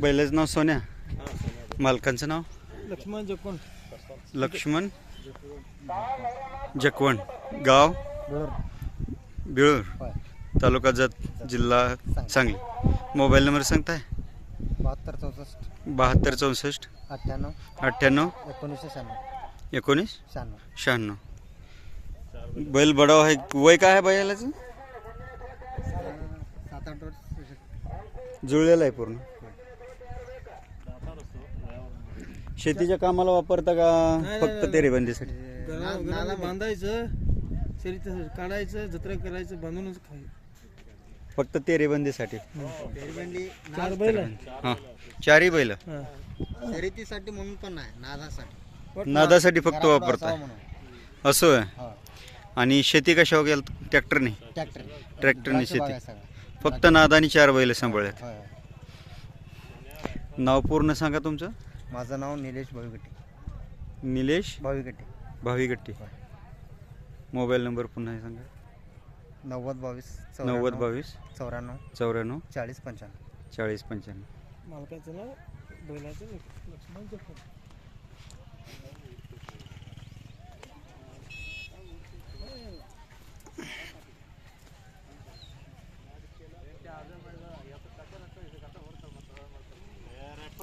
बैलाचं नाव सोन्या? मालकांचं नाव? लक्ष्मण जपून लक्ष्मण जकवण. गाव? बिळूर. तालुका जत जिल्हा सांगली. मोबाईल नंबर सांगताय? बहात्तर चौसष्ट. बहात्तर चौसष्ट. अठ्ठ्याण्णव. अठ्ठ्याण्णव. एकोणीसशे शहाण्णव. एकोणीस? शहाण्णव. शहाण्णव. बैल बडाव आहे. वय काय आहे बैलाचं? सात आठ वर्ष जुळलेलं आहे पूर्ण. शेतीच्या कामाला वापरता का? फक्त तेरेबंदीसाठी. नाला बांधायचं शरीर काढायचं जत्रा करायचं बांधूनच फक्त तेरेबंदीसाठी. चार बैल हां. चारही बैल. शर्यतीसाठी म्हणून पण नाही नादासाठी. नादासाठी फक्त वापरताय. असं आहे आणि शेती कशावर गेलं? ट्रॅक्टरने. ट्रॅक्टर. ट्रॅक्टरने शेती. फक्त नाद आणि चार बैल सांभाळल्यात नाव पूर्ण सांगा तुमचं. माझं नाव निलेश भाविगट्टे. निलेश भाविगट्टे. भावीगट्टी. मोबाईल नंबर पुन्हा सांगा. नव्वद बावीस नव्वद बावीस चौऱ्याण्णव चौऱ्याण्णव चाळीस पंच्याण्णव. चाळीस पंच्याण्णव. मालकाचं नाव बैलाचं लक्ष्मण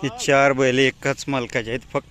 ही चार बैल एकाच मालकाचे आहेत. फक्त